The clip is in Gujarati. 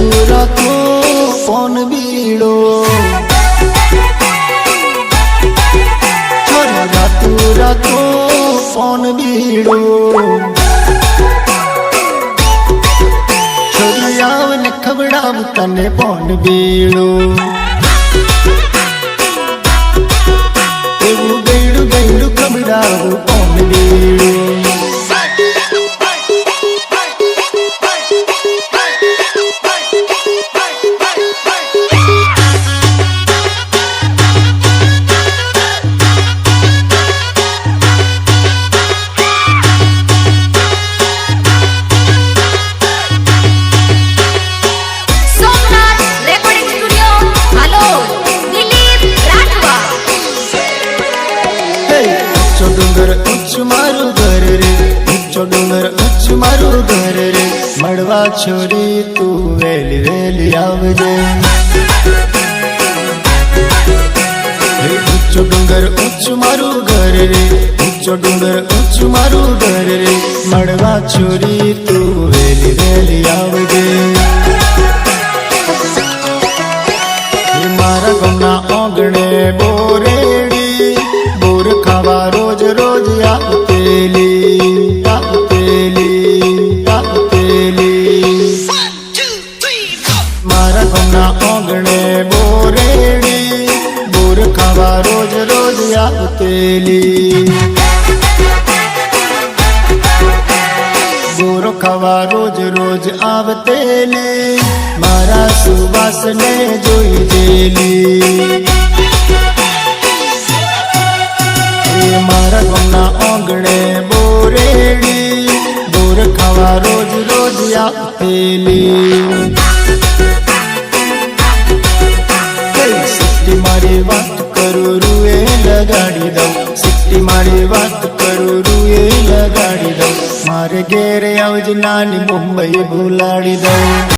રાતું રાતું ફોન બીડો. છોરી રાતું રાતું ફોન બીડો. છોરી આવ ને ખવડાવ તને ફોન બીડો. એવું બેડું બેડું ખવડાવ છોરી તું વેલી વેલી આવજે. ઊંચો ડુંગર ઉચ્ચ મારું ઘર રે. ઊંચો ડુંગર, ઊંચું મારું ઘર રે. મળવા છોરી તું વેલી વેલી આવજે. મારા ગમના ઓગણે બોરેડી, બોર ખાવા રોજ રોજ આવતેલી રોજ રોજ આવતેલી ગોરો ખાવા રોજ રોજ આવતેલી મારા સુવાસને જોઈ જેલી મારા ગમના આંગણે બોરેડી બોર ખાવા રોજ રોજ આવતેલી મારી વાત કરું રૂએ લગાડી દઉં સિટ્ટી મારી વાત કરું રૂએ લગાડી દઉં મારે ઘેરે આવજ નાની મુંબઈ ભૂલાડી દઉં